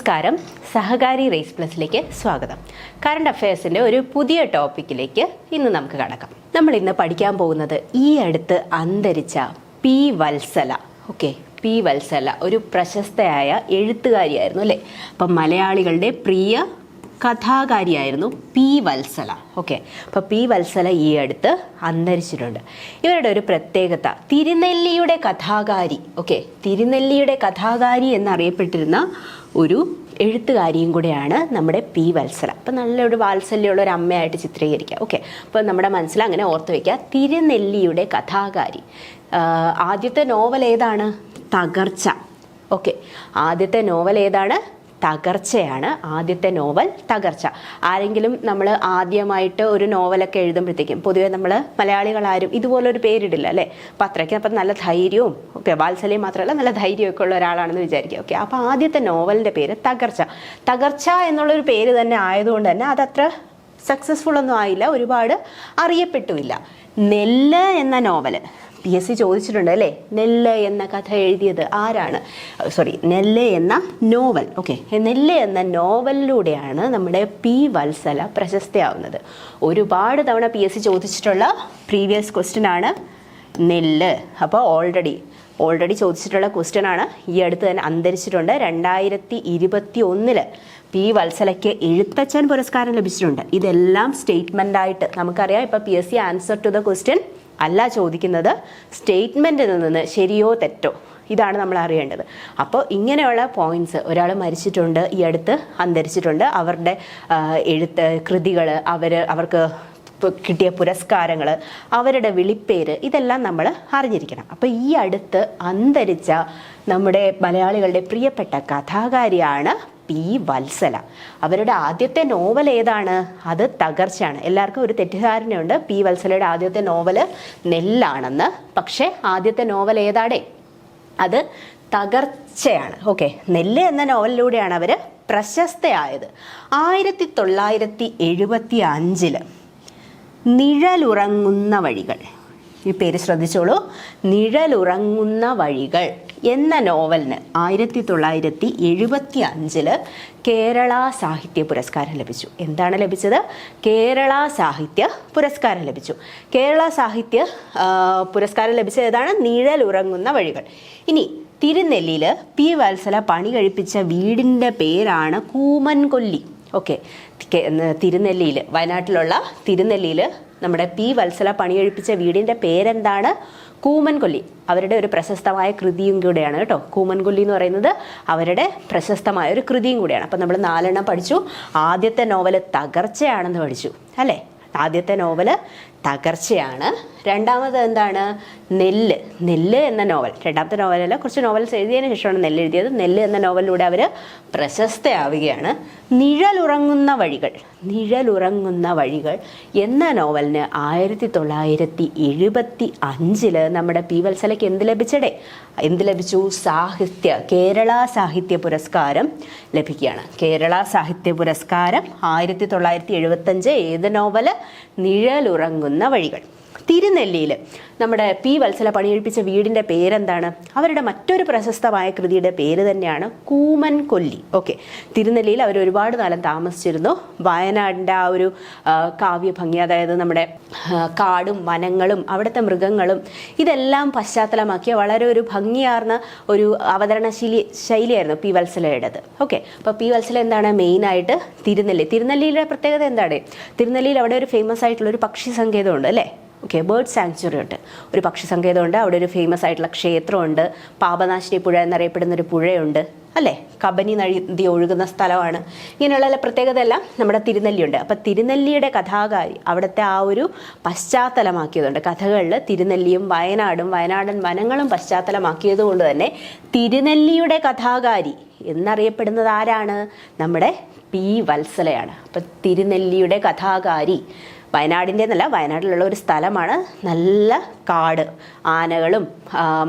നമസ്കാരം. സഹകാരി റേസ് പ്ലസിലേക്ക് സ്വാഗതം. കറണ്ട് അഫയേഴ്സിന്റെ ഒരു പുതിയ ടോപ്പിക്കിലേക്ക് ഇന്ന് നമുക്ക് കടക്കാം. നമ്മൾ ഇന്ന് പഠിക്കാൻ പോകുന്നത് ഈ അടുത്ത് അന്തരിച്ച P Vatsala. Okay P Vatsala ഒരു പ്രശസ്തയായ എഴുത്തുകാരിയായിരുന്നു അല്ലേ? അപ്പം മലയാളികളുടെ പ്രിയ കഥാകാരിയായിരുന്നു പി വത്സല. ഓക്കെ അപ്പോൾ പി വത്സല ഈ അടുത്ത് അന്തരിച്ചിട്ടുണ്ട്. ഇവരുടെ ഒരു പ്രത്യേകത തിരുനെല്ലിയുടെ കഥാകാരി ഓക്കെ തിരുനെല്ലിയുടെ കഥാകാരി എന്നറിയപ്പെട്ടിരുന്ന ഒരു എഴുത്തുകാരിയും കൂടെയാണ് നമ്മുടെ പി വത്സല. അപ്പം നല്ലൊരു വാത്സല്യമുള്ള ഒരു അമ്മയായിട്ട് ചിത്രീകരിക്കുക ഓക്കെ അപ്പോൾ നമ്മുടെ മനസ്സിൽ അങ്ങനെ ഓർത്ത് വയ്ക്കുക തിരുനെല്ലിയുടെ കഥാകാരി. ആദ്യത്തെ നോവൽ ഏതാണ്? തകർച്ച. ഓക്കെ ആദ്യത്തെ നോവൽ ഏതാണ്? തകർച്ചയാണ് ആദ്യത്തെ നോവൽ തകർച്ച. ആരെങ്കിലും നമ്മൾ ആദ്യമായിട്ട് ഒരു നോവലൊക്കെ എഴുതുമ്പോഴത്തേക്കും പൊതുവെ നമ്മൾ മലയാളികളാരും ഇതുപോലൊരു പേരിടില്ല അല്ലേ? അപ്പം അത്രയ്ക്ക് അപ്പം നല്ല ധൈര്യവും ഓക്കെ വാത്സല്യം മാത്രമല്ല നല്ല ധൈര്യമൊക്കെ ഉള്ള ഒരാളാണെന്ന് വിചാരിക്കുക. ഓക്കെ അപ്പോൾ ആദ്യത്തെ നോവലിന്റെ പേര് തകർച്ച. തകർച്ച എന്നുള്ളൊരു പേര് തന്നെ ആയതുകൊണ്ട് തന്നെ അതത്ര സക്സസ്ഫുൾ ഒന്നും ആയില്ല ഒരുപാട് അറിയപ്പെട്ടുമില്ല. നെല്ല് എന്ന നോവൽ. പി എസ് സി ചോദിച്ചിട്ടുണ്ട് അല്ലേ? നെല്ല് എന്ന കഥ എഴുതിയത് ആരാണ്? സോറി നെല്ല് എന്ന നോവൽ. ഓക്കെ നെല്ല് എന്ന നോവലിലൂടെയാണ് നമ്മുടെ പി വത്സല പ്രശസ്തയാവുന്നത്. ഒരുപാട് തവണ പി എസ് സി ചോദിച്ചിട്ടുള്ള പ്രീവിയസ് ക്വസ്റ്റ്യൻ ആണ് നെല്ല്. അപ്പോൾ ഓൾറെഡി ഓൾറെഡി ചോദിച്ചിട്ടുള്ള ക്വസ്റ്റ്യൻ ആണ് ഈ അടുത്ത് തന്നെ അന്തരിച്ചിട്ടുണ്ട്. രണ്ടായിരത്തി ഇരുപത്തി ഒന്നിൽ പി വത്സലയ്ക്ക് എഴുത്തച്ഛൻ പുരസ്കാരം ലഭിച്ചിട്ടുണ്ട്. ഇതെല്ലാം സ്റ്റേറ്റ്മെന്റ് ആയിട്ട് നമുക്കറിയാം. ഇപ്പോൾ P S C answer to the question അല്ല ചോദിക്കുന്നത് സ്റ്റേറ്റ്മെന്റിൽ നിന്ന് ശരിയോ തെറ്റോ? ഇതാണ് നമ്മൾ അറിയേണ്ടത്. അപ്പോൾ ഇങ്ങനെയുള്ള പോയിന്റ്സ് ഒരാൾ മരിച്ചിട്ടുണ്ട് ഈ അടുത്ത് അന്തരിച്ചിട്ടുണ്ട്. അവരുടെ എഴുത്ത് കൃതികൾ അവർ അവർക്ക് കിട്ടിയ പുരസ്കാരങ്ങൾ അവരുടെ വിളിപ്പേര് ഇതെല്ലാം നമ്മൾ അറിഞ്ഞിരിക്കണം. അപ്പോൾ ഈ അടുത്ത് അന്തരിച്ച നമ്മുടെ മലയാളികളുടെ പ്രിയപ്പെട്ട കഥാകാരിയാണ് പി വത്സല. അവരുടെ ആദ്യത്തെ നോവൽ ഏതാണ്? അത് തകർച്ചയാണ്. എല്ലാവർക്കും ഒരു തെറ്റിദ്ധാരണയുണ്ട്. പി വത്സലയുടെ ആദ്യത്തെ നോവൽ നെല്ലാണെന്ന്. പക്ഷേ ആദ്യത്തെ നോവൽ ഏതാടേ? അത് തകർച്ചയാണ്. ഓക്കെ. നെല്ല് എന്ന നോവലിലൂടെയാണ് അവർ പ്രശസ്തയായത്. ആയിരത്തി തൊള്ളായിരത്തി എഴുപത്തി അഞ്ചിൽ നിഴലുറങ്ങുന്ന വഴികൾ. ഈ പേര് ശ്രദ്ധിച്ചോളൂ. നിഴലുറങ്ങുന്ന വഴികൾ. എന്ന നോവലിന് ആയിരത്തി തൊള്ളായിരത്തി എഴുപത്തി അഞ്ചിൽ കേരള സാഹിത്യ പുരസ്കാരം ലഭിച്ചു. എന്താണ് ലഭിച്ചത്? കേരള സാഹിത്യ പുരസ്കാരം ലഭിച്ചു. കേരള സാഹിത്യ പുരസ്കാരം ലഭിച്ചത് ഏതാണ്? നിഴലുറങ്ങുന്ന വഴികൾ. ഇനി തിരുനെല്ലിയിൽ പി വത്സല പണി കഴിപ്പിച്ച വീടിന്റെ പേരാണ് കൂമൻകൊല്ലി. ഓക്കെ. തിരുനെല്ലിയിൽ വയനാട്ടിലുള്ള തിരുനെല്ലിയിൽ നമ്മുടെ പി വത്സല പണി കഴിപ്പിച്ച വീടിന്റെ പേരെന്താണ്? കൂമൻകൊല്ലി അവരുടെ ഒരു പ്രശസ്തമായ കൃതിയും കൂടെയാണ് കേട്ടോ. കൂമൻകൊല്ലി എന്ന് പറയുന്നത് അവരുടെ പ്രശസ്തമായ ഒരു കൃതിയും കൂടെയാണ്. അപ്പം നമ്മൾ നാലെണ്ണം പഠിച്ചു. ആദ്യത്തെ നോവൽ തകർച്ചയാണെന്ന് പഠിച്ചു. അല്ലേ? ആദ്യത്തെ നോവൽ തകർച്ചയാണ്. രണ്ടാമത് എന്താണ്? നെല്ല്. നെല്ല് എന്ന നോവൽ. രണ്ടാമത്തെ നോവലല്ല കുറച്ച് നോവൽസ് എഴുതിയതിന് ശേഷമാണ് നെല്ല് എഴുതിയത്. നെല്ല് എന്ന നോവലിലൂടെ അവർ പ്രശസ്തയാവുകയാണ്. നിഴലുറങ്ങുന്ന വഴികൾ. നിഴലുറങ്ങുന്ന വഴികൾ എന്ന നോവലിന് ആയിരത്തി തൊള്ളായിരത്തി എഴുപത്തി അഞ്ചിൽ നമ്മുടെ പി വത്സലയ്ക്ക് എന്ത് ലഭിച്ചടേ? എന്ത് ലഭിച്ചു? സാഹിത്യ കേരള സാഹിത്യ പുരസ്കാരം ലഭിക്കുകയാണ്. കേരള സാഹിത്യ പുരസ്കാരം ആയിരത്തി തൊള്ളായിരത്തി എഴുപത്തഞ്ച് ഏത് നോവൽ നിഴലുറങ്ങുന്ന വഴികൾ. തിരുനെല്ലിയിൽ നമ്മുടെ പി വത്സല പണിയെഴുപ്പിച്ച വീടിന്റെ പേരെന്താണ്? അവരുടെ മറ്റൊരു പ്രശസ്തമായ കൃതിയുടെ പേര് തന്നെയാണ് കൂമൻ കൊല്ലി. ഓക്കെ. തിരുനെല്ലിയിൽ അവർ ഒരുപാട് കാലം താമസിച്ചിരുന്നു. വയനാടിന്റെ ആ ഒരു കാവ്യഭംഗി അതായത് നമ്മുടെ കാടും വനങ്ങളും അവിടുത്തെ മൃഗങ്ങളും ഇതെല്ലാം പശ്ചാത്തലമാക്കിയ വളരെ ഒരു ഭംഗിയാർന്ന ഒരു അവതരണ ശൈലി ശൈലിയായിരുന്നു പി വത്സലയുടേത്. ഓക്കെ. അപ്പോൾ പി വത്സല എന്താണ് മെയിനായിട്ട് തിരുനെല്ലി? തിരുനെല്ലിയിലെ പ്രത്യേകത എന്താണ്? തിരുനെല്ലിയിൽ അവിടെ ഒരു ഫേമസ് ആയിട്ടുള്ള ഒരു പക്ഷി സങ്കേതമുണ്ട് അല്ലേ? ഓക്കെ ബേർഡ് സാങ്ച്വറി ഉണ്ട്. ഒരു പക്ഷി സങ്കേതമുണ്ട് അവിടെ ഒരു ഫേമസ് ആയിട്ടുള്ള ക്ഷേത്രമുണ്ട്. പാപനാശിനി പുഴ എന്നറിയപ്പെടുന്ന ഒരു പുഴയുണ്ട് അല്ലേ? കബനി നദി ഒഴുകുന്ന സ്ഥലമാണ്. ഇങ്ങനെയുള്ള പ്രത്യേകത എല്ലാം നമ്മുടെ തിരുനെല്ലിയുണ്ട്. അപ്പം തിരുനെല്ലിയുടെ കഥാകാരി അവിടുത്തെ ആ ഒരു പശ്ചാത്തലമാക്കിയതുണ്ട്. കഥകളിൽ തിരുനെല്ലിയും വയനാടും വയനാടൻ വനങ്ങളും പശ്ചാത്തലമാക്കിയത് കൊണ്ട് തന്നെ തിരുനെല്ലിയുടെ കഥാകാരി എന്നറിയപ്പെടുന്നത് ആരാണ്? നമ്മുടെ പി വത്സലയാണ്. അപ്പം തിരുനെല്ലിയുടെ കഥാകാരി വയനാടിന്റെ എന്നല്ല വയനാട്ടിലുള്ള ഒരു സ്ഥലമാണ്. നല്ല കാട് ആനകളും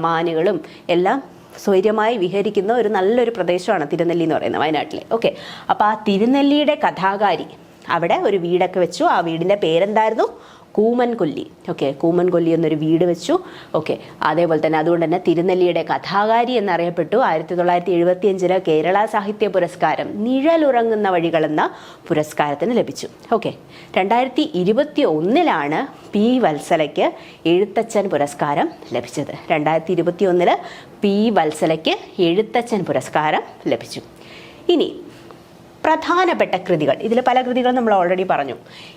മാനുകളും എല്ലാം സ്വൈര്യമായി വിഹരിക്കുന്ന ഒരു നല്ലൊരു പ്രദേശമാണ് തിരുനെല്ലി എന്ന് പറയുന്നത് വയനാട്ടിലെ. ഓക്കെ. അപ്പോൾ ആ തിരുനെല്ലിയുടെ കഥാകാരി അവിടെ ഒരു വീടൊക്കെ വെച്ചു. ആ വീടിന്റെ പേരെന്തായിരുന്നു? കൂമൻ കൊല്ലി ഓക്കെ കൂമൻ കൊല്ലി എന്നൊരു വീട് വെച്ചു. ഓക്കെ അതേപോലെ തന്നെ അതുകൊണ്ട് തന്നെ തിരുനെല്ലിയുടെ കഥാകാരി എന്നറിയപ്പെട്ടു. ആയിരത്തി തൊള്ളായിരത്തി എഴുപത്തി അഞ്ചിൽ കേരള സാഹിത്യ പുരസ്കാരം നിഴലുറങ്ങുന്ന വഴികൾ എന്ന പുരസ്കാരത്തിന് ലഭിച്ചു. ഓക്കെ രണ്ടായിരത്തി ഇരുപത്തി ഒന്നിലാണ് പി വത്സലയ്ക്ക് എഴുത്തച്ഛൻ പുരസ്കാരം ലഭിച്ചത്. രണ്ടായിരത്തി ഇരുപത്തി ഒന്നിൽ പി വത്സലയ്ക്ക് എഴുത്തച്ഛൻ പുരസ്കാരം ലഭിച്ചു. ഇനി പ്രധാനപ്പെട്ട കൃതികൾ. ഇതിൽ പല കൃതികളും നമ്മൾ ഓൾറെഡി പറഞ്ഞു.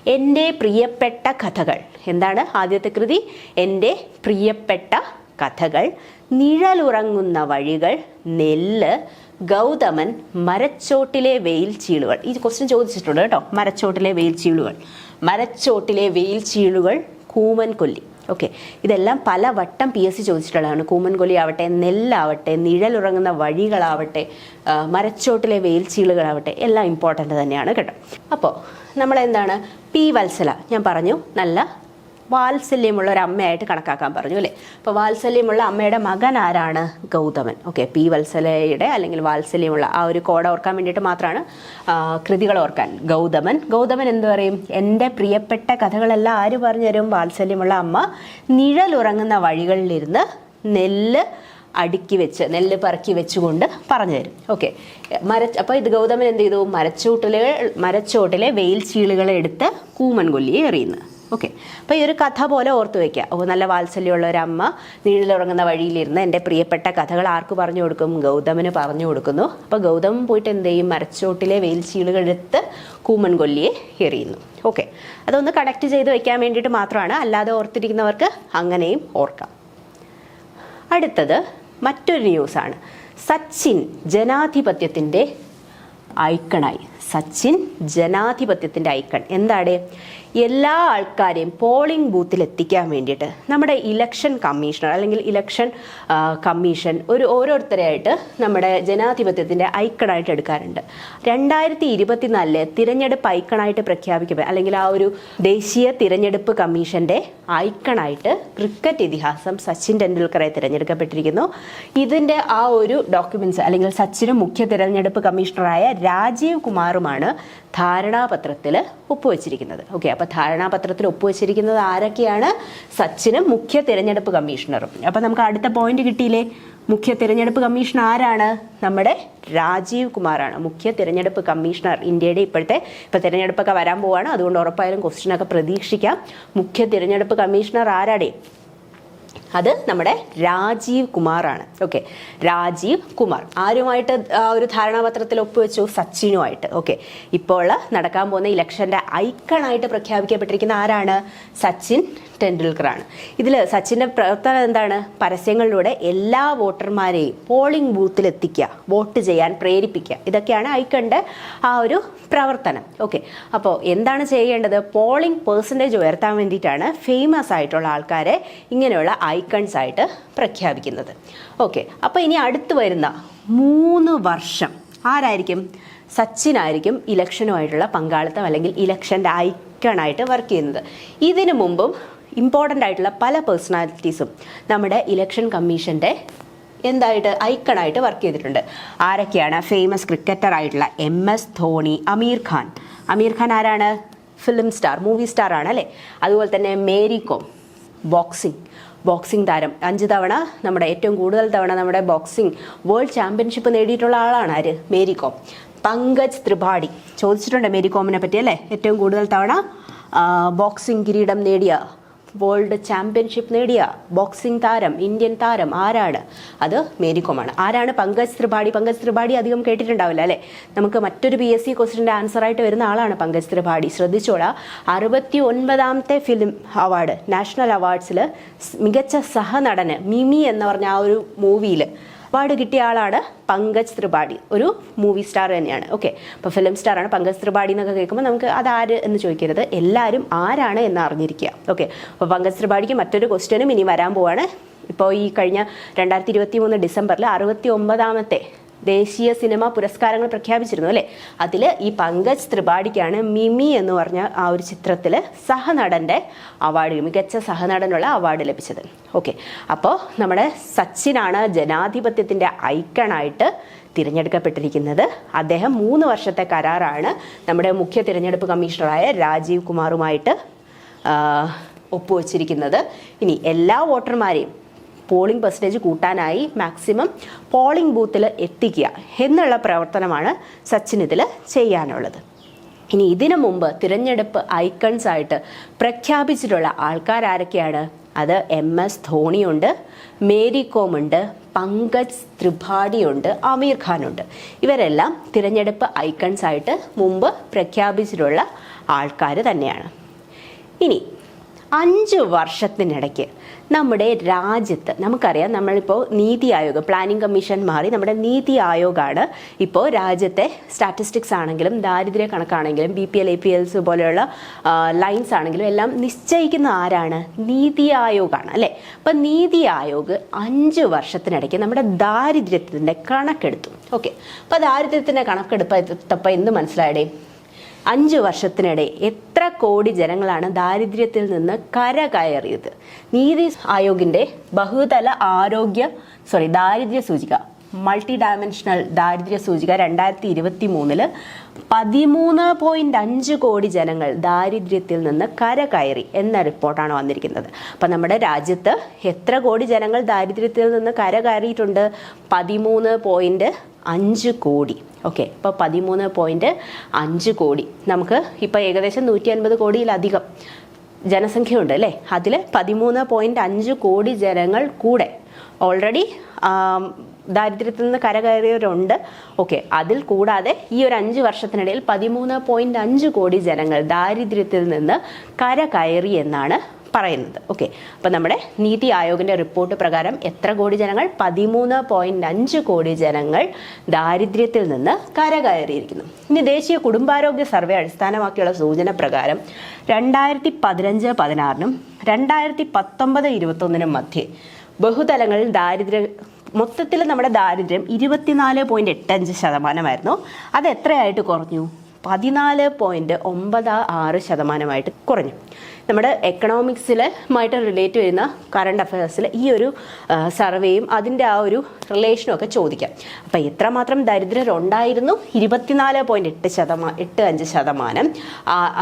എന്റെ പ്രിയപ്പെട്ട കഥകൾ. എന്താണ് ആദ്യത്തെ കൃതി? എന്റെ പ്രിയപ്പെട്ട കഥകൾ. നിഴലുറങ്ങുന്ന വഴികൾ നെല്ല് ഗൗതമൻ മരച്ചോട്ടിലെ വെയിൽ ചീളുകൾ. ഈ ക്വസ്റ്റ്യൻ ചോദിച്ചിട്ടുണ്ട് കേട്ടോ. മരച്ചോട്ടിലെ വെയിൽ ചീളുകൾ. മരച്ചോട്ടിലെ വെയിൽ ചീളുകൾ കൂമൻ കൊല്ലി. ഓക്കെ ഇതെല്ലാം പല വട്ടം പി എസ് സി ചോദിച്ചിട്ടുള്ളതാണ്. കൂമൻകൊലി ആവട്ടെ നെല്ലാവട്ടെ നിഴലുറങ്ങുന്ന വഴികളാവട്ടെ മരച്ചോട്ടിലെ വെയിൽച്ചീളുകളാവട്ടെ എല്ലാം ഇമ്പോർട്ടന്റ് തന്നെയാണ് കേട്ടോ. അപ്പോൾ നമ്മളെന്താണ്? പി വത്സല. ഞാൻ പറഞ്ഞു നല്ല വാത്സല്യമുള്ള ഒരു അമ്മയായിട്ട് കണക്കാക്കാൻ പറഞ്ഞു അല്ലേ? അപ്പോൾ വാത്സല്യമുള്ള അമ്മയുടെ മകൻ ആരാണ്? ഗൗതമൻ. ഓക്കെ പി വത്സലയുടെ അല്ലെങ്കിൽ വാത്സല്യമുള്ള ആ ഒരു കോഡ് ഓർക്കാൻ വേണ്ടിയിട്ട് മാത്രമാണ് കൃതികൾ ഓർക്കാൻ ഗൗതമൻ. ഗൗതമൻ എന്ത് പറയും? എന്റെ പ്രിയപ്പെട്ട കഥകളെല്ലാം ആര് പറഞ്ഞു തരും വാത്സല്യമുള്ള അമ്മ നിഴലുറങ്ങുന്ന വഴികളിലിരുന്ന് നെല്ല് അടുക്കി വെച്ച് നെല്ല് പറക്കി വെച്ചുകൊണ്ട് പറഞ്ഞു തരും ഓക്കെ മര അപ്പോൾ ഇത് ഗൗതമൻ എന്ത് ചെയ്തു? മരച്ചോട്ടിലെ മരച്ചോട്ടിലെ വെയിൽ ചീളുകളെ എടുത്ത് കൂമൻ കൊല്ലിയെ എറിയുന്നു. ഓക്കെ അപ്പോൾ ഈ ഒരു കഥ പോലെ ഓർത്ത് വയ്ക്കുക ഓ നല്ല വാത്സല്യമുള്ള ഒരു അമ്മ നീഴിലുറങ്ങുന്ന വഴിയിലിരുന്ന് എന്റെ പ്രിയപ്പെട്ട കഥകൾ ആർക്ക് പറഞ്ഞു കൊടുക്കും? ഗൗതമന് പറഞ്ഞു കൊടുക്കുന്നു. അപ്പോൾ ഗൗതമൻ പോയിട്ട് എന്ത് ചെയ്യും? മരച്ചോട്ടിലെ വെയിൽ ചീളുകളെടുത്ത് കൂമൻ കൊല്ലിയെ എറിയുന്നു. ഓക്കെ അതൊന്ന് കണക്ട് ചെയ്ത് വയ്ക്കാൻ വേണ്ടിയിട്ട് മാത്രമാണ്. അല്ലാതെ ഓർത്തിരിക്കുന്നവർക്ക് അങ്ങനെയും ഓർക്കാം. അടുത്തത് മറ്റൊരു ന്യൂസാണ് സച്ചിൻ ജനാധിപത്യത്തിന്റെ ഐക്കണായി. സച്ചിൻ ജനാധിപത്യത്തിന്റെ ഐക്കൺ. എന്താണ്? എല്ലാ ആൾക്കാരെയും പോളിംഗ് ബൂത്തിൽ എത്തിക്കാൻ വേണ്ടിയിട്ട് നമ്മുടെ ഇലക്ഷൻ കമ്മീഷണർ അല്ലെങ്കിൽ ഇലക്ഷൻ കമ്മീഷൻ ഒരു ഓരോരുത്തരെയായിട്ട് നമ്മുടെ ജനാധിപത്യത്തിന്റെ ഐക്കണായിട്ട് എടുക്കാറുണ്ട്. രണ്ടായിരത്തി ഇരുപത്തിനാലിലെ തിരഞ്ഞെടുപ്പ് ഐക്കണായിട്ട് പ്രഖ്യാപിക്കപ്പെട്ട അല്ലെങ്കിൽ ആ ഒരു ദേശീയ തിരഞ്ഞെടുപ്പ് കമ്മീഷന്റെ ഐക്കണായിട്ട് ക്രിക്കറ്റ് ഇതിഹാസം സച്ചിൻ ടെണ്ടുൽക്കറെ തിരഞ്ഞെടുക്കപ്പെട്ടിരിക്കുന്നു. ഇതിന്റെ ആ ഒരു ഡോക്യുമെന്റ്സ് അല്ലെങ്കിൽ സച്ചിനും മുഖ്യ തിരഞ്ഞെടുപ്പ് കമ്മീഷണറായ രാജീവ് കുമാറുമാണ് ധാരണാപത്രത്തിൽ ഒപ്പുവെച്ചിരിക്കുന്നത്. ഓക്കെ അപ്പോൾ ധാരണാപത്രത്തിൽ ഒപ്പുവെച്ചിരിക്കുന്നത് ആരൊക്കെയാണ്? സച്ചിനും മുഖ്യ തിരഞ്ഞെടുപ്പ് കമ്മീഷണറും. അപ്പോൾ നമുക്ക് അടുത്ത പോയിന്റ് കിട്ടിയില്ലേ? മുഖ്യ തിരഞ്ഞെടുപ്പ് കമ്മീഷൻ ആരാണ്? നമ്മുടെ രാജീവ് കുമാറാണ്. മുഖ്യ തിരഞ്ഞെടുപ്പ് കമ്മീഷണർ ഇന്ത്യയുടെ ഇപ്പോഴത്തെ ഇപ്പോൾ തിരഞ്ഞെടുപ്പൊക്കെ വരാൻ പോവാണ്. അതുകൊണ്ട് ഉറപ്പായാലും ക്വസ്റ്റ്യനൊക്കെ പ്രതീക്ഷിക്കാം. മുഖ്യ തിരഞ്ഞെടുപ്പ് കമ്മീഷണർ ആരാടേ? അത് നമ്മുടെ രാജീവ് കുമാറാണ്. ഓക്കെ രാജീവ് കുമാർ. ആരുമായിട്ട് ഒരു ധാരണാപത്രത്തിൽ ഒപ്പുവെച്ചു? സച്ചിനുമായിട്ട്. ഓക്കെ ഇപ്പോൾ നടക്കാൻ പോകുന്ന ഇലക്ഷന്റെ ഐക്കണായിട്ട് പ്രഖ്യാപിക്കപ്പെട്ടിരിക്കുന്ന ആരാണ്? സച്ചിൻ ടെണ്ടുൽക്കറാണ്. ഇതിൽ സച്ചിന്റെ പ്രവർത്തനം എന്താണ്? പരസ്യങ്ങളിലൂടെ എല്ലാ വോട്ടർമാരെയും പോളിംഗ് ബൂത്തിൽ എത്തിക്കുക വോട്ട് ചെയ്യാൻ പ്രേരിപ്പിക്കുക. ഇതൊക്കെയാണ് ഐക്കണിന്റെ ആ ഒരു പ്രവർത്തനം. ഓക്കെ അപ്പോൾ എന്താണ് ചെയ്യേണ്ടത്? പോളിംഗ് പേഴ്സന്റേജ് ഉയർത്താൻ വേണ്ടിയിട്ടാണ് ഫേമസ് ആയിട്ടുള്ള ആൾക്കാരെ ഇങ്ങനെയുള്ള ഐക്കൺസ് ആയിട്ട് പ്രഖ്യാപിക്കുന്നത്. ഓക്കെ അപ്പോൾ ഇനി അടുത്ത് വരുന്ന മൂന്ന് വർഷം. ആരായിരിക്കും? സച്ചിനായിരിക്കും ഇലക്ഷനുമായിട്ടുള്ള പങ്കാളിത്തം അല്ലെങ്കിൽ ഇലക്ഷന്റെ ഐക്കണായിട്ട് വർക്ക് ചെയ്യുന്നത്. ഇതിനു മുമ്പും ഇമ്പോർട്ടന്റ് ആയിട്ടുള്ള പല പേഴ്സണാലിറ്റീസും നമ്മുടെ ഇലക്ഷൻ കമ്മീഷന്റെ എന്തായിട്ട് ഐക്കണായിട്ട് വർക്ക് ചെയ്തിട്ടുണ്ട്. ആരൊക്കെയാണ്? ഫേമസ് ക്രിക്കറ്റർ ആയിട്ടുള്ള എം എസ് ധോണി അമീർ ഖാൻ. അമീർ ഖാൻ ആരാണ്? ഫിലിം സ്റ്റാർ മൂവി സ്റ്റാർ ആണ് അല്ലേ? അതുപോലെ തന്നെ മേരി കോം ബോക്സിംഗ് ബോക്സിംഗ് താരം. അഞ്ച് തവണ നമ്മുടെ ഏറ്റവും കൂടുതൽ തവണ നമ്മുടെ ബോക്സിംഗ് വേൾഡ് ചാമ്പ്യൻഷിപ്പ് നേടിയിട്ടുള്ള ആളാണ് ആര്? മേരി കോം. പങ്കജ് ത്രിപാഠി. ചോദിച്ചിട്ടുണ്ട് മേരി കോമിനെ പറ്റി അല്ലേ? ഏറ്റവും കൂടുതൽ തവണ ബോക്സിംഗ് കിരീടം നേടിയ വേൾഡ് ചാമ്പ്യൻഷിപ്പ് നേടിയ ബോക്സിംഗ് താരം ഇന്ത്യൻ താരം ആരാണ്? അത് മേരികോമാണ്. ആരാണ് പങ്കജ് ത്രിപാഠി? പങ്കജ് ത്രിപാഠി അധികം കേട്ടിട്ടുണ്ടാവില്ല അല്ലേ? നമുക്ക് മറ്റൊരു പി എസ് സി ആൻസറായിട്ട് വരുന്ന ആളാണ് പങ്കജ് ത്രിപാഠി. ശ്രദ്ധിച്ചോളാം. അറുപത്തി ഒൻപതാമത്തെ ഫിലിം അവാർഡ് നാഷണൽ അവാർഡ്സിൽ മികച്ച സഹനടന് മിമി എന്ന് പറഞ്ഞ ആ ഒരു മൂവിയിൽ അവാർഡ് കിട്ടിയ ആളാണ് പങ്കജ് ത്രിപാഠി. ഒരു മൂവി സ്റ്റാർ തന്നെയാണ്. ഓക്കെ അപ്പോൾ ഫിലിം സ്റ്റാറാണ് പങ്കജ് ത്രിപാഠി എന്നൊക്കെ കേൾക്കുമ്പോൾ നമുക്ക് അതാര് എന്ന് ചോദിക്കരുത്. എല്ലാവരും ആരാണ് എന്ന് അറിഞ്ഞിരിക്കുക. ഓക്കെ അപ്പോൾ പങ്കജ് ത്രിപാഠിക്ക് മറ്റൊരു ക്വസ്റ്റ്യനും ഇനി വരാൻ പോവാണ്. ഇപ്പോൾ ഈ കഴിഞ്ഞ രണ്ടായിരത്തി ഇരുപത്തി മൂന്ന് ഡിസംബറിൽ അറുപത്തി ഒമ്പതാമത്തെ ദേശീയ സിനിമ പുരസ്കാരങ്ങൾ പ്രഖ്യാപിച്ചിരുന്നു അല്ലേ? അതിൽ ഈ പങ്കജ് ത്രിപാഠിക്കാണ് മിമി എന്ന് പറഞ്ഞ ആ ഒരു ചിത്രത്തിൽ സഹനടന്റെ അവാർഡ് മികച്ച സഹനടനുള്ള അവാർഡ് ലഭിച്ചത്. ഓക്കെ. അപ്പോൾ നമ്മുടെ സച്ചിനാണ് ജനാധിപത്യത്തിന്റെ ഐക്കണായിട്ട് തിരഞ്ഞെടുക്കപ്പെട്ടിരിക്കുന്നത്. അദ്ദേഹം മൂന്ന് വർഷത്തെ കരാറാണ് നമ്മുടെ മുഖ്യ തിരഞ്ഞെടുപ്പ് കമ്മീഷണറായ രാജീവ് കുമാറുമായിട്ട് ഒപ്പുവച്ചിരിക്കുന്നത്. ഇനി എല്ലാ വോട്ടർമാരെയും പോളിംഗ് പെർസെന്റേജ് കൂട്ടാനായി മാക്സിമം പോളിംഗ് ബൂത്തിൽ എത്തിക്കുക എന്നുള്ള പ്രവർത്തനമാണ് സച്ചിൻ ഇതിൽ ചെയ്യാനുള്ളത്. ഇനി ഇതിനു മുമ്പ് തിരഞ്ഞെടുപ്പ് ഐക്കൺസ് ആയിട്ട് പ്രഖ്യാപിച്ചിട്ടുള്ള ആൾക്കാരാരൊക്കെയാണ് അത് എം എസ് ധോണിയുണ്ട് മേരി കോമുണ്ട് പങ്കജ് ത്രിപാഠിയുണ്ട് ആമീർ ഖാനുണ്ട്. ഇവരെല്ലാം തിരഞ്ഞെടുപ്പ് ഐക്കൺസ് ആയിട്ട് മുമ്പ് പ്രഖ്യാപിച്ചിട്ടുള്ള ആൾക്കാർ തന്നെയാണ്. ഇനി അഞ്ച് വർഷത്തിനിടയ്ക്ക് നമ്മുടെ രാജ്യത്ത് നമുക്കറിയാം നമ്മളിപ്പോൾ നീതി ആയോഗ് പ്ലാനിംഗ് കമ്മീഷൻ മാറി നമ്മുടെ നീതി ആയോഗാണ് ഇപ്പോൾ രാജ്യത്തെ സ്റ്റാറ്റിസ്റ്റിക്സ് ആണെങ്കിലും ദാരിദ്ര്യ കണക്കാണെങ്കിലും B P L A P Ls പോലെയുള്ള ലൈൻസ് ആണെങ്കിലും എല്ലാം നിശ്ചയിക്കുന്ന ആരാണ്? നീതി ആയോഗാണ് അല്ലേ? അപ്പം നീതി ആയോഗ് അഞ്ച് വർഷത്തിനിടയ്ക്ക് നമ്മുടെ ദാരിദ്ര്യത്തിന്റെ കണക്കെടുത്തു. ഓക്കെ അപ്പോൾ ദാരിദ്ര്യത്തിന്റെ കണക്കെടുപ്പ് എത്തപ്പോൾ എന്ത് മനസ്സിലായടേ? അഞ്ച് വർഷത്തിനിടെ എത്ര കോടി ജനങ്ങളാണ് ദാരിദ്ര്യത്തിൽ നിന്ന് കരകയറിയത്? നീതി ആയോഗിന്റെ ബഹുതല ആരോഗ്യ സോറി ദാരിദ്ര്യ സൂചിക മൾട്ടി ഡയമെൻഷണൽ ദാരിദ്ര്യ സൂചിക രണ്ടായിരത്തി ഇരുപത്തി മൂന്നിൽ പതിമൂന്ന് പോയിന്റ് അഞ്ച് കോടി ജനങ്ങൾ ദാരിദ്ര്യത്തിൽ നിന്ന് കരകയറി എന്ന റിപ്പോർട്ടാണ് വന്നിരിക്കുന്നത്. അപ്പം നമ്മുടെ രാജ്യത്ത് എത്ര കോടി ജനങ്ങൾ ദാരിദ്ര്യത്തിൽ നിന്ന് കരകയറിയിട്ടുണ്ട്? പതിമൂന്ന് പോയിന്റ് അഞ്ച് കോടി. ഓക്കെ ഇപ്പോൾ പതിമൂന്ന് പോയിന്റ് അഞ്ച് കോടി. നമുക്ക് ഇപ്പോൾ ഏകദേശം നൂറ്റി അൻപത് കോടിയിലധികം ജനസംഖ്യയുണ്ട് അല്ലേ? അതിൽ പതിമൂന്ന് പോയിന്റ് അഞ്ച് കോടി ജനങ്ങൾ കൂടെ ഓൾറെഡി ദാരിദ്ര്യത്തിൽ നിന്ന് കരകയറിയവരുണ്ട്. ഓക്കെ അതിൽ കൂടാതെ ഈ ഒരു അഞ്ച് വർഷത്തിനിടയിൽ പതിമൂന്ന് പോയിന്റ് അഞ്ച് കോടി ജനങ്ങൾ ദാരിദ്ര്യത്തിൽ നിന്ന് കരകയറി എന്നാണ് പറയുന്നത്. ഓക്കെ അപ്പം നമ്മുടെ നീതി ആയോഗിന്റെ റിപ്പോർട്ട് പ്രകാരം എത്ര കോടി ജനങ്ങൾ? പതിമൂന്ന് പോയിന്റ് അഞ്ച് കോടി ജനങ്ങൾ ദാരിദ്ര്യത്തിൽ നിന്ന് കരകയറിയിരിക്കുന്നു. ഇനി ദേശീയ കുടുംബാരോഗ്യ സർവേ അടിസ്ഥാനമാക്കിയുള്ള സൂചന പ്രകാരം രണ്ടായിരത്തി പതിനഞ്ച് പതിനാറിനും രണ്ടായിരത്തി പത്തൊമ്പത് ഇരുപത്തൊന്നിനും മധ്യേ ബഹുതലങ്ങളിൽ ദാരിദ്ര്യ മൊത്തത്തിൽ നമ്മുടെ ദാരിദ്ര്യം ഇരുപത്തിനാല് പോയിന്റ് എട്ടഞ്ച് ശതമാനമായിരുന്നു. അത് എത്രയായിട്ട് കുറഞ്ഞു? പതിനാല് പോയിന്റ് ഒമ്പത് ആറ് ശതമാനമായിട്ട് കുറഞ്ഞു. നമ്മുടെ എക്കണോമിക്സിലുമായിട്ട് റിലേറ്റ് വരുന്ന കറണ്ട് അഫയേഴ്സിൽ ഈ ഒരു സർവേയും അതിന്റെ ആ ഒരു റിലേഷനും ഒക്കെ ചോദിക്കാം. അപ്പം എത്രമാത്രം ദരിദ്രരുണ്ടായിരുന്നു? ഇരുപത്തിനാല് പോയിന്റ് എട്ട് ശതമാനം എട്ട് അഞ്ച് ശതമാനം.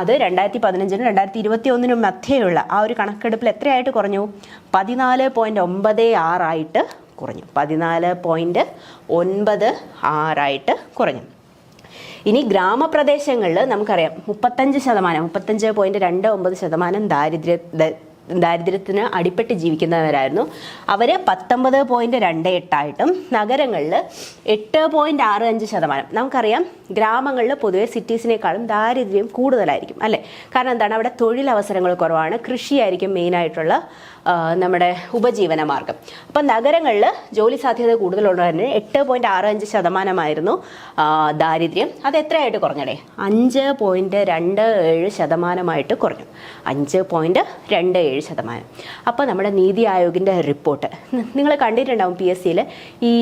അത് രണ്ടായിരത്തി പതിനഞ്ചിനും രണ്ടായിരത്തി ഇരുപത്തി ഒന്നിനും മധ്യയുള്ള ആ ഒരു കണക്കെടുപ്പിൽ എത്രയായിട്ട് കുറഞ്ഞു? പതിനാല് പോയിന്റ് ഒമ്പത് ആറായിട്ട് കുറഞ്ഞു. പതിനാല് പോയിന്റ് ഒൻപത് ആറായിട്ട് കുറഞ്ഞു. ഇനി ഗ്രാമപ്രദേശങ്ങളിൽ നമുക്കറിയാം മുപ്പത്തഞ്ച് ശതമാനം മുപ്പത്തഞ്ച് പോയിന്റ് രണ്ട് ഒമ്പത് ശതമാനം ദാരിദ്ര്യ ദാരിദ്ര്യത്തിന് അടിപ്പെട്ട് ജീവിക്കുന്നവരായിരുന്നു. അവർ പത്തൊമ്പത് പോയിന്റ് രണ്ട് എട്ടായിട്ടും നഗരങ്ങളിൽ എട്ട് പോയിന്റ് ആറ് അഞ്ച് ശതമാനം. നമുക്കറിയാം ഗ്രാമങ്ങളിൽ പൊതുവെ സിറ്റീസിനേക്കാളും ദാരിദ്ര്യം കൂടുതലായിരിക്കും അല്ലേ? കാരണം എന്താണ്? അവിടെ തൊഴിലവസരങ്ങൾ കുറവാണ് കൃഷിയായിരിക്കും മെയിനായിട്ടുള്ള നമ്മുടെ ഉപജീവന മാർഗം. അപ്പം നഗരങ്ങളിൽ ജോലി സാധ്യത കൂടുതലുള്ളവരിന് എട്ട് പോയിന്റ് ആറ് അഞ്ച് ശതമാനമായിരുന്നു ദാരിദ്ര്യം. അത് എത്രയായിട്ട് കുറഞ്ഞടേ അഞ്ച് പോയിന്റ് രണ്ട് ഏഴ് ശതമാനമായിട്ട് കുറഞ്ഞു. അഞ്ച് പോയിന്റ് രണ്ട് ഏഴ് ശതമാനം. അപ്പോൾ നമ്മുടെ നീതി ആയോഗിന്റെ റിപ്പോർട്ട്. നിങ്ങൾ കണ്ടിട്ടുണ്ടാവും പി എസ് സിയിൽ ഈ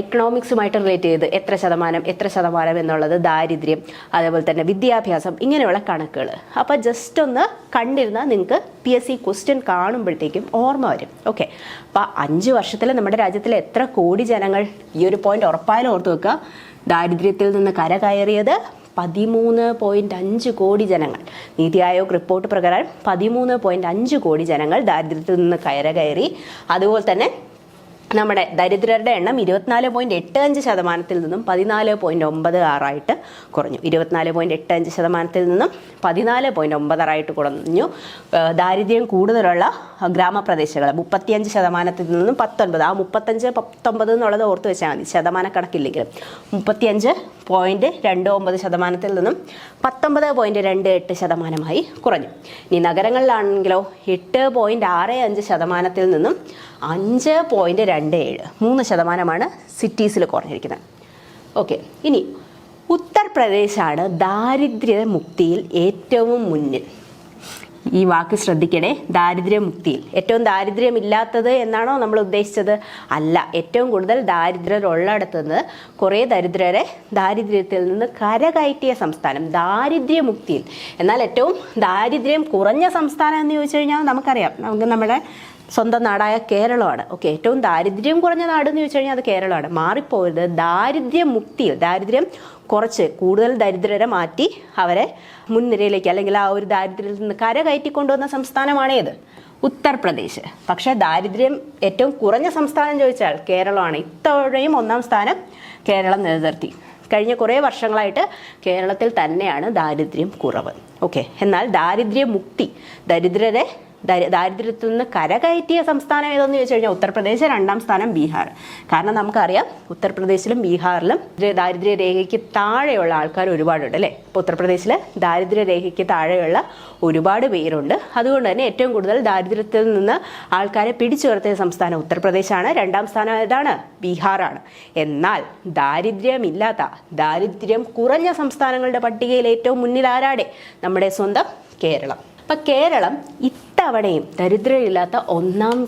എക്കണോമിക്സുമായിട്ട് റിലേറ്റ് ചെയ്ത് എത്ര ശതമാനം എത്ര ശതമാനം എന്നുള്ളത് ദാരിദ്ര്യം അതേപോലെ തന്നെ വിദ്യാഭ്യാസം ഇങ്ങനെയുള്ള കണക്കുകൾ. അപ്പോൾ ജസ്റ്റ് ഒന്ന് കണ്ടിരുന്നാൽ നിങ്ങൾക്ക് പി എസ് സി ക്വസ്റ്റ്യൻ കാണുമ്പോഴത്തേക്കും ഓർമ്മ വരും. ഓക്കെ അപ്പോൾ അഞ്ച് വർഷത്തിൽ നമ്മുടെ രാജ്യത്തിൽ എത്ര കോടി ജനങ്ങൾ ഈ ഒരു പോയിന്റ് ഉറപ്പായാലും ഓർത്ത് വെക്കുക. ദാരിദ്ര്യത്തിൽ നിന്ന് കരകയറിയത് പതിമൂന്ന് പോയിന്റ് അഞ്ച് കോടി ജനങ്ങൾ. നീതി ആയോഗ് റിപ്പോർട്ട് പ്രകാരം പതിമൂന്ന് പോയിന്റ് അഞ്ച് കോടി ജനങ്ങൾ ദാരിദ്ര്യത്തിൽ നിന്ന് കയറകയറി അതുപോലെ തന്നെ നമ്മുടെ ദരിദ്രരുടെ എണ്ണം ഇരുപത്തിനാല് പോയിന്റ് എട്ട് അഞ്ച് ശതമാനത്തിൽ നിന്നും പതിനാല് പോയിന്റ് ഒമ്പത് ആറായിട്ട് കുറഞ്ഞു. ഇരുപത്തിനാല് പോയിന്റ് എട്ട് അഞ്ച് ശതമാനത്തിൽ നിന്നും പതിനാല് പോയിന്റ് ഒമ്പത് ആറായിട്ട് കുറഞ്ഞു. ദാരിദ്ര്യം കൂടുതലുള്ള ഗ്രാമപ്രദേശങ്ങൾ. മുപ്പത്തിയഞ്ച് ശതമാനത്തിൽ നിന്നും പത്തൊൻപത്. ആ മുപ്പത്തഞ്ച് പത്തൊമ്പത് എന്നുള്ളത് ഓർത്ത് വെച്ചാൽ മതി. ശതമാന കണക്കില്ലെങ്കിലും. മുപ്പത്തിയഞ്ച് പോയിന്റ് രണ്ട് ഒമ്പത് ശതമാനത്തിൽ നിന്നും പത്തൊമ്പത് പോയിന്റ് രണ്ട് എട്ട് ശതമാനമായി കുറഞ്ഞു. ഇനി നഗരങ്ങളിലാണെങ്കിലോ എട്ട് പോയിന്റ് ആറ് അഞ്ച് ശതമാനത്തിൽ നിന്നും അഞ്ച് പോയിന്റ് രണ്ട് ഏഴ് മൂന്ന് ശതമാനമാണ് സിറ്റീസിൽ കുറഞ്ഞിരിക്കുന്നത്. ഓക്കെ ഇനി ഉത്തർപ്രദേശാണ് ദാരിദ്ര്യമുക്തിയിൽ ഏറ്റവും മുന്നിൽ. ഈ വാക്ക് ശ്രദ്ധിക്കണേ. ദാരിദ്ര്യമുക്തിയിൽ ഏറ്റവും ദാരിദ്ര്യമില്ലാത്തത് എന്നാണോ നമ്മൾ ഉദ്ദേശിച്ചത്? അല്ല ഏറ്റവും കൂടുതൽ ദാരിദ്ര്യരുള്ളിടത്ത് നിന്ന് കുറേ ദരിദ്രരെ ദാരിദ്ര്യത്തിൽ നിന്ന് കരകയറ്റിയ സംസ്ഥാനം ദാരിദ്ര്യമുക്തിയിൽ. എന്നാൽ ഏറ്റവും ദാരിദ്ര്യം കുറഞ്ഞ സംസ്ഥാനം എന്ന് ചോദിച്ചു കഴിഞ്ഞാൽ നമുക്കറിയാം. നമുക്ക് നമ്മുടെ സ്വന്തം നാടായ കേരളമാണ്. ഓക്കെ ഏറ്റവും ദാരിദ്ര്യം കുറഞ്ഞ നാട് എന്ന് ചോദിച്ചു കഴിഞ്ഞാൽ അത് കേരളമാണ്. മാറിപ്പോയത് ദാരിദ്ര്യമുക്തിയിൽ. ദാരിദ്ര്യം കുറച്ച് കൂടുതൽ ദരിദ്രരെ മാറ്റി അവരെ മുൻനിരയിലേക്ക് അല്ലെങ്കിൽ ആ ഒരു ദാരിദ്ര്യത്തിൽ നിന്ന് കരകയറ്റി കൊണ്ടുവന്ന സംസ്ഥാനമാണേത് ഉത്തർപ്രദേശ്. പക്ഷേ ദാരിദ്ര്യം ഏറ്റവും കുറഞ്ഞ സംസ്ഥാനം ചോദിച്ചാൽ കേരളമാണ്. ഇത്തവണയും ഒന്നാം സ്ഥാനം കേരളം നിലനിർത്തി. കഴിഞ്ഞ കുറേ വർഷങ്ങളായിട്ട് കേരളത്തിൽ തന്നെയാണ് ദാരിദ്ര്യം കുറവ്. ഓക്കെ. എന്നാൽ ദാരിദ്ര്യ ദാരിദ്ര്യമുക്തി ദരിദ്രരെ ദരി- ദാരിദ്ര്യത്തിൽ നിന്ന് കരകയറ്റിയ സംസ്ഥാനം ഏതെന്ന് ചോദിച്ചു കഴിഞ്ഞാൽ ഉത്തർപ്രദേശ് രണ്ടാം സ്ഥാനം ബീഹാർ. കാരണം നമുക്കറിയാം ഉത്തർപ്രദേശിലും ബീഹാറിലും ദാരിദ്ര്യ രേഖയ്ക്ക് താഴെയുള്ള ആൾക്കാർ ഒരുപാടുണ്ട് അല്ലേ? ഇപ്പോൾ ഉത്തർപ്രദേശിൽ ദാരിദ്ര്യ രേഖയ്ക്ക് താഴെയുള്ള ഒരുപാട് പേരുണ്ട്. അതുകൊണ്ട് തന്നെ ഏറ്റവും കൂടുതൽ ദാരിദ്ര്യത്തിൽ നിന്ന് ആൾക്കാരെ പിടിച്ചു നിർത്തിയ സംസ്ഥാനം ഉത്തർപ്രദേശാണ്. രണ്ടാം സ്ഥാനം ഏതാണ്? ബീഹാറാണ്. എന്നാൽ ദാരിദ്ര്യമില്ലാത്ത ദാരിദ്ര്യം കുറഞ്ഞ സംസ്ഥാനങ്ങളുടെ പട്ടികയിൽ ഏറ്റവും മുന്നിൽ ആരാടെ? നമ്മുടെ സ്വന്തം കേരളം. അപ്പം കേരളം ഇത്തവണയും ദരിദ്രരില്ലാത്ത ഒന്നാം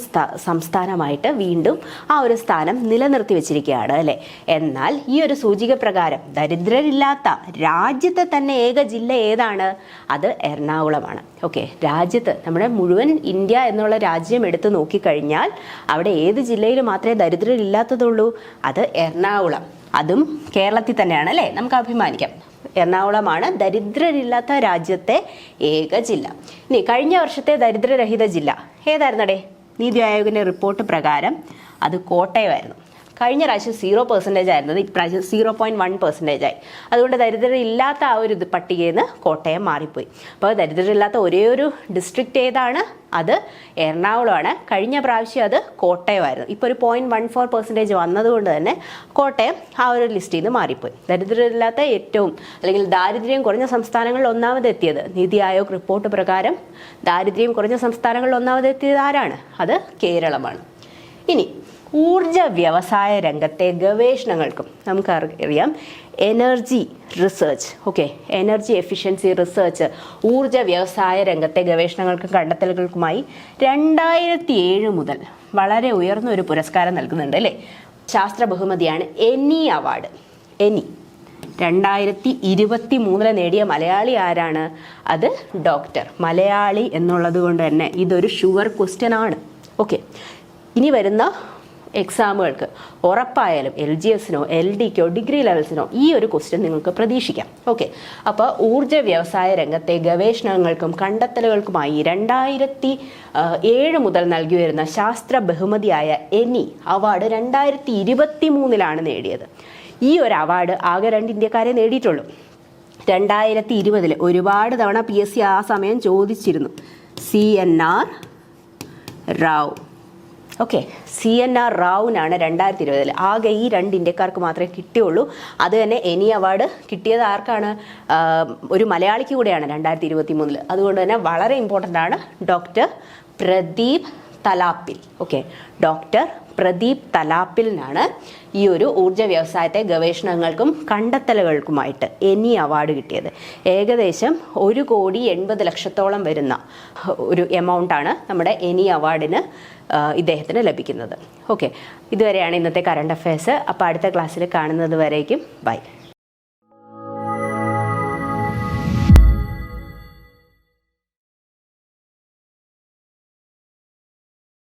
സംസ്ഥാനമായിട്ട് വീണ്ടും ആ ഒരു സ്ഥാനം നിലനിർത്തി വെച്ചിരിക്കുകയാണ് അല്ലേ? എന്നാൽ ഈ ഒരു സൂചിക പ്രകാരം ദരിദ്രരില്ലാത്ത രാജ്യത്തെ തന്നെ ഏക ജില്ല ഏതാണ്? അത് എറണാകുളമാണ്. ഓക്കെ രാജ്യത്ത് നമ്മുടെ മുഴുവൻ ഇന്ത്യ എന്നുള്ള രാജ്യം എടുത്തു നോക്കിക്കഴിഞ്ഞാൽ അവിടെ ഏത് ജില്ലയിൽ മാത്രമേ ദരിദ്രരില്ലാത്തതുള്ളൂ? അത് എറണാകുളം. അതും കേരളത്തിൽ തന്നെയാണ് അല്ലേ? നമുക്ക് അഭിമാനിക്കാം. എറണാകുളമാണ് ദരിദ്രരില്ലാത്ത രാജ്യത്തെ ഏക ജില്ല. ഇനി കഴിഞ്ഞ വർഷത്തെ ദരിദ്രരഹിത ജില്ല ഏതായിരുന്നടേ? നീതി ആയോഗിന്റെ റിപ്പോർട്ട് പ്രകാരം അത് കോട്ടയമായിരുന്നു. കഴിഞ്ഞ പ്രാവശ്യം സീറോ പെർസെന്റേജ് ആയിരുന്നത് ഇപ്രാവശ്യം സീറോ പോയിന്റ് വൺ പെർസെന്റേജ് ആയി. അതുകൊണ്ട് ദരിദ്രരില്ലാത്ത ആ ഒരു ഇത് പട്ടികയിൽ നിന്ന് കോട്ടയം മാറിപ്പോയി. അപ്പോൾ ദരിദ്രരില്ലാത്ത ഒരേ ഒരു ഡിസ്ട്രിക്റ്റ് ഏതാണ്? അത് എറണാകുളമാണ്. കഴിഞ്ഞ പ്രാവശ്യം അത് കോട്ടയമായിരുന്നു. ഇപ്പോൾ ഒരു പോയിന്റ് വൺ ഫോർ പെർസെന്റേജ് വന്നതുകൊണ്ട് തന്നെ കോട്ടയം ആ ഒരു ലിസ്റ്റിൽ നിന്ന് മാറിപ്പോയി ദരിദ്രരില്ലാത്ത ഏറ്റവും അല്ലെങ്കിൽ ദാരിദ്ര്യം കുറഞ്ഞ സംസ്ഥാനങ്ങളിൽ ഒന്നാമതെത്തിയത് നീതി ആയോഗ് റിപ്പോർട്ട് പ്രകാരം ദാരിദ്ര്യം കുറഞ്ഞ സംസ്ഥാനങ്ങളിൽ ഒന്നാമതെത്തിയത് ആരാണ്? അത് കേരളമാണ്. ഇനി ഊർജ വ്യവസായ രംഗത്തെ ഗവേഷണങ്ങൾക്കും നമുക്ക് അറിയാം energy research okay energy efficiency research ഊർജ വ്യവസായ രംഗത്തെ ഗവേഷണങ്ങൾക്കും കണ്ടെത്തലുകൾക്കുമായി രണ്ടായിരത്തി ഏഴ് മുതൽ വളരെ ഉയർന്ന ഒരു പുരസ്കാരം നൽകുന്നുണ്ട് അല്ലേ? ശാസ്ത്ര ബഹുമതിയാണ് എനി അവാർഡ് എനി രണ്ടായിരത്തി ഇരുപത്തി മൂന്നിൽ നേടിയ മലയാളി ആരാണ്? അത് ഡോക്ടർ മലയാളി എന്നുള്ളത് കൊണ്ട് തന്നെ ഇതൊരു ഷുവർ ക്വസ്റ്റ്യൻ ആണ്. ഓക്കെ ഇനി വരുന്ന എക്സാമുകൾക്ക് ഉറപ്പായാലും എൽ ജി എസിനോ എൽ ഡിക്കോ ഡിഗ്രി ലെവൽസിനോ ഈ ഒരു ക്വസ്റ്റ്യൻ നിങ്ങൾക്ക് പ്രതീക്ഷിക്കാം. ഓക്കെ അപ്പോൾ ഊർജ വ്യവസായ രംഗത്തെ ഗവേഷണങ്ങൾക്കും കണ്ടെത്തലുകൾക്കുമായി രണ്ടായിരത്തി ഏഴ് മുതൽ നൽകി വരുന്ന ശാസ്ത്ര ബഹുമതിയായ എനി അവാർഡ് രണ്ടായിരത്തി ഇരുപത്തി മൂന്നിലാണ് നേടിയത്. ഈ ഒരു അവാർഡ് ആകെ രണ്ട് ഇന്ത്യക്കാരെ നേടിയിട്ടുള്ളൂ. രണ്ടായിരത്തി ഇരുപതിൽ ഒരുപാട് തവണ പി എസ് സി ആ സമയം ചോദിച്ചിരുന്നു. C N R Rao okay C N R റാവുവിനാണ് രണ്ടായിരത്തി ഇരുപതിൽ ആകെ ഈ രണ്ട് ഇന്ത്യക്കാർക്ക് മാത്രമേ കിട്ടിയുള്ളൂ. അത് തന്നെ എനി അവാർഡ് കിട്ടിയത് ആർക്കാണ്? ഒരു മലയാളിക്ക് കൂടെയാണ് രണ്ടായിരത്തി ഇരുപത്തി മൂന്നിൽ അതുകൊണ്ട് തന്നെ വളരെ ഇമ്പോർട്ടന്റ് ആണ് doctor Pradeep Thalappil. Okay doctor Pradeep തലാപ്പിലിനാണ് ഈ ഒരു ഊർജ വ്യവസായത്തെ ഗവേഷണങ്ങൾക്കും കണ്ടെത്തലുകൾക്കുമായിട്ട് എനി അവാർഡ് കിട്ടിയത്. ഏകദേശം ഒരു കോടി എൺപത് ലക്ഷത്തോളം വരുന്ന ഒരു എമൗണ്ടാണ് നമ്മുടെ എനി അവാർഡിന് ഇദ്ദേഹത്തിന് ലഭിക്കുന്നത്. ഓക്കെ ഇതുവരെയാണ് ഇന്നത്തെ കറണ്ട് അഫയേഴ്സ് അപ്പോൾ അടുത്ത ക്ലാസ്സിൽ കാണുന്നത് വരേക്കും. ബൈ